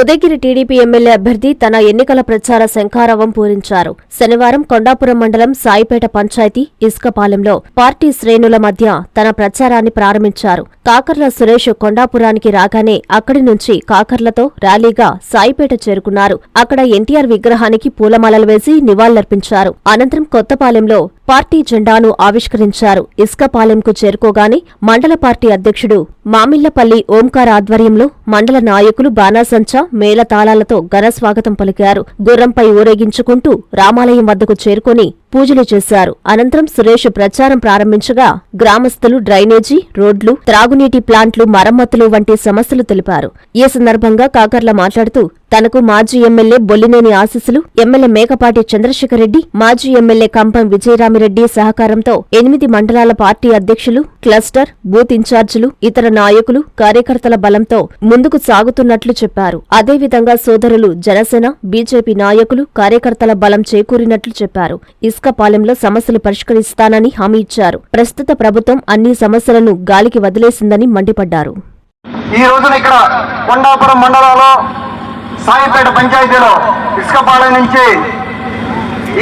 Udayagiri TDP MLA అభ్యర్థి తన ఎన్నికల ప్రచార శంఖారవం పూరించారు. శనివారం కొండాపురం మండలం సాయిపేట పంచాయతీ ఇసుకపాలెంలో పార్టీ శ్రేణుల మధ్య తన ప్రచారాన్ని ప్రారంభించారు. కాకర్ల సురేష్ కొండాపురానికి రాగానే అక్కడి నుంచి కాకర్లతో ర్యాలీగా సాయిపేట చేరుకున్నారు. అక్కడ ఎన్టీఆర్ విగ్రహానికి పూలమాలలు వేసి నివాళులర్పించారు. అనంతరం కొత్తపాలెంలో పార్టీ జెండాను ఆవిష్కరించారు. ఇసుకపాలెంకు చేరుకోగానే మండల పార్టీ అధ్యక్షుడు మామిళ్ళపల్లి ఓంకార్ ఆధ్వర్యంలో మండల నాయకులు బాణాసంచా మేళతాళాలతో ఘన స్వాగతం పలికారు. గుర్రంపై ఊరేగించుకుంటూ రామాలయం వద్దకు చేరుకుని పూజలు చేశారు. అనంతరం సురేష్ ప్రచారం ప్రారంభించగా గ్రామస్తులు డ్రైనేజీ రోడ్లు త్రాగునీటి ప్లాంట్లు మరమ్మతులు వంటి సమస్యలు తెలిపారు. ఈ సందర్భంగా కాకర్ల మాట్లాడుతూ తనకు మాజీ ఎమ్మెల్యే బొల్లినేని ఆశీస్సులు ఎమ్మెల్యే మేకపాటి చంద్రశేఖర్ రెడ్డి మాజీ ఎమ్మెల్యే కంపం విజయరామిరెడ్డి సహకారంతో ఎనిమిది మండలాల పార్టీ అధ్యక్షులు క్లస్టర్ బూత్ ఇన్ఛార్జీలు ఇతర నాయకులు కార్యకర్తల బలంతో ముందుకు సాగుతున్నట్లు చెప్పారు. అదేవిధంగా సోదరులు జనసేన బీజేపీ నాయకులు కార్యకర్తల బలం చేకూరినట్లు చెప్పారు. ఇసుకపాలెంలో సమస్యలు పరిష్కరిస్తానని హామీ ఇచ్చారు. ప్రస్తుత ప్రభుత్వం అన్ని సమస్యలను గాలికి వదిలేసిందని మండిపడ్డారు. ఈ రోజున ఇక్కడ కొండాపురం మండలంలో సాయిపేట పంచాయతీలో ఇసుకపాలెం నుంచి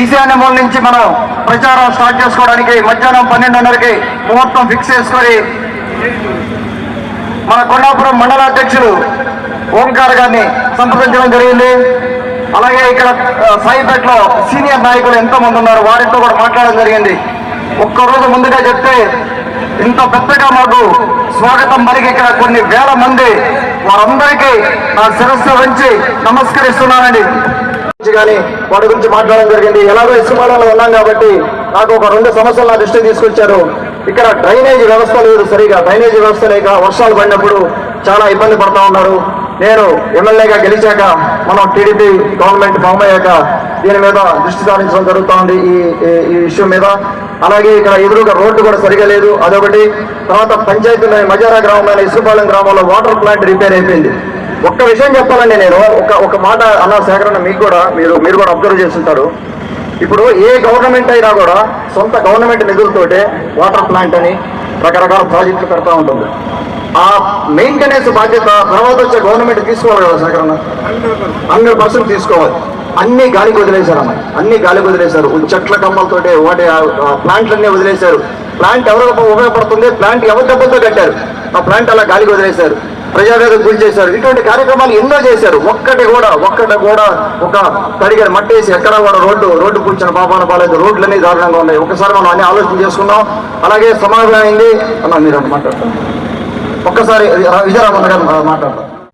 ఈశాన్య మూల నుంచి మనం ప్రచారం స్టార్ట్ చేసుకోవడానికి మధ్యాహ్నం పన్నెండున్నరకి ముహూర్తం ఫిక్స్ చేసుకొని మన కొండాపురం మండల అధ్యక్షులు ఓంకార్ గారిని సంప్రదించడం జరిగింది. అలాగే ఇక్కడ సాయిపేటలో సీనియర్ నాయకులు ఎంతో మంది ఉన్నారు వారితో కూడా మాట్లాడడం జరిగింది. ఒక్కరోజు ముందుగా చెప్తే ఇంత పెద్దగా మాకు స్వాగతం పలికి ఇక్కడ కొన్ని వేల మంది వారందరికీ నా శిరస్సు వంచి నమస్కరిస్తున్నానండి. కానీ వాటి గురించి మాట్లాడడం జరిగింది. ఎలాగో ఇసుమాలలో ఉన్నాం కాబట్టి నాకు ఒక రెండు సమస్యలు నా దృష్టికి తీసుకొచ్చారు. ఇక్కడ డ్రైనేజ్ వ్యవస్థ లేదు సరిగా. డ్రైనేజ్ వ్యవస్థ లేక వర్షాలు పడినప్పుడు చాలా ఇబ్బంది పడతా ఉన్నారు. నేను ఎమ్మెల్యేగా గెలిచాక మనం టీడీపీ గవర్నమెంట్ ఫామ్ అయ్యాక దీని మీద దృష్టి సారించడం జరుగుతోంది ఈ ఈ- ఇష్యూ మీద. అలాగే ఇక్కడ ఎదురుగా రోడ్డు కూడా సరిగా లేదు. అదొకటి. తర్వాత పంచాయతీలో మజారా గ్రామమైన ఇసుపాలెం గ్రామంలో వాటర్ ప్లాంట్ రిపేర్ అయిపోయింది. ఒక్క విషయం చెప్పాలండి నేను. ఒక ఒక మాట అన్న సేకరణ మీకు కూడా మీరు మీరు కూడా అబ్జర్వ్ చేస్తుంటారు ఇప్పుడు ఏ గవర్నమెంట్ అయినా కూడా సొంత గవర్నమెంట్ నిధులతోటే వాటర్ ప్లాంట్ అని రకరకాల ప్రాజెక్టులు పెడతా ఉంటుంది. ఆ మెయింటెనెన్స్ బాధ్యత తర్వాత వచ్చే గవర్నమెంట్ తీసుకోవాలి కదా సేకరణ? హండ్రెడ్ పర్సెంట్ తీసుకోవాలి. అన్ని గాలికి వదిలేశారు అమ్మాయి. అన్ని గాలికి వదిలేశారు చెట్ల కమ్మలతోటి వాటి ప్లాంట్లన్నీ వదిలేశారు. ప్లాంట్ ఎవరికి ఉపయోగపడుతుంది? ప్లాంట్ ఎవరి డబ్బులతో కట్టారు? ఆ ప్లాంట్ అలా గాలికి వదిలేశారు ప్రజావేద గురి చేశారు. ఇటువంటి కార్యక్రమాలు ఎన్నో చేశారు. ఒక్కటి కూడా ఒక్కటి కూడా ఒక తడిగడ మట్టేసి ఎక్కడ కూడా రోడ్డు రోడ్డు కూర్చున్న పాపాన బాలేదు. రోడ్లు అనేది దారుణంగా ఉన్నాయి. ఒకసారి మనం అన్ని ఆలోచన చేసుకున్నాం అలాగే సమాధానం అయింది. అన్న మీరు మాట్లాడతాం ఒక్కసారి విజయరామన్న గారు మాట్లాడతారు.